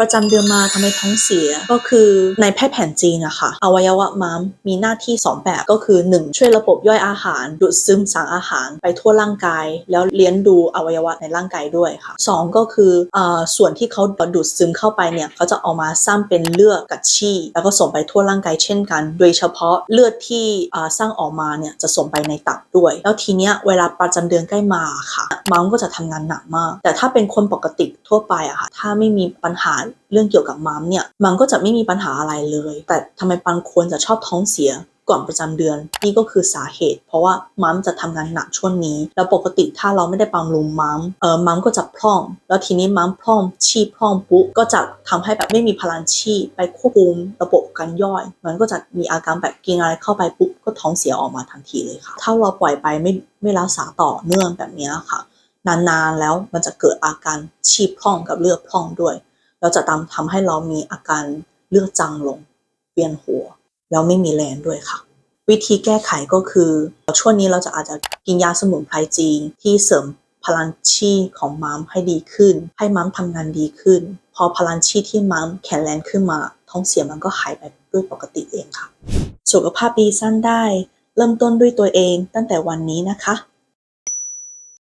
ประจำเดือนมาทำให้ท้องเสียก็คือในแพทย์แผนจีนอะค่ะอวัยวะม้ามมีหน้าที่ 2 แบบก็คือ 1 ช่วยระบบย่อยอาหาร ดูดซึมสารอาหารไปทั่วร่างกาย แล้วเลี้ยงดูอวัยวะในร่างกายด้วยค่ะ 2 ก็คืออาส่วนที่เขาดูดซึมเข้าไปเนี่ยเขาจะเออกมาสร้างเป็นเลือดกับชีแล้วก็ส่งไปทั่วร่างกายเช่นกัน โดยเฉพาะเลือดที่อ่าสร้างออกมาเนี่ยจะส่งไปในตับด้วย แล้วทีเนี้ยเวลาประจำเดือนใกล้มาค่ะม้ามก็จะทำงานหนักมาก แต่ถ้าเป็นคนปกติทั่วไปอะค่ะถ้าไม่มีปัญหาเรื่องเกี่ยวกับม้ามเนี่ยมันก็จะไม่มีปัญหาอะไรเลย แต่ทำไมบางคนจะชอบท้องเสียก่อนประจำเดือนนี่ก็คือสาเหตุ เพราะว่ามัมจะทำงานหนักช่วงนี้ แล้วปกติถ้าเราไม่ได้บำรุงมัมเออมัมก็จะพร่อง แล้วทีนี้มัมพร่องชีพพร่องปุ๊บก็จะทำให้แบบไม่มีพลังชีพไปควบคุมระบบการย่อย มันก็จะมีอาการแบบกินอะไรเข้าไปปุ๊บก็ท้องเสียออกมาทันทีเลยค่ะ ถ้าเราปล่อยไปไม่ไม่รักษาต่อเนื่องแบบนี้ค่ะ นานๆแล้วมันจะเกิดอาการชีพพร่องกับเลือดพร่องด้วย แล้วจะทำทำให้เรามีอาการเลือดจางลงเวียนหัว แล้วไม่มีแรงด้วยค่ะ วิธีแก้ไขก็คือช่วงนี้เราจะอาจจะกินยาสมุนไพรจีนที่เสริมพลังชีของม้ามให้ดีขึ้น ให้ม้ามทำงานดีขึ้น พอพลังชีที่ม้ามแข็งแรงขึ้นมา ท้องเสียมันก็หายไปด้วยปกติเองค่ะ สุขภาพดีสั้นได้ เริ่มต้นด้วยตัวเองตั้งแต่วันนี้นะคะ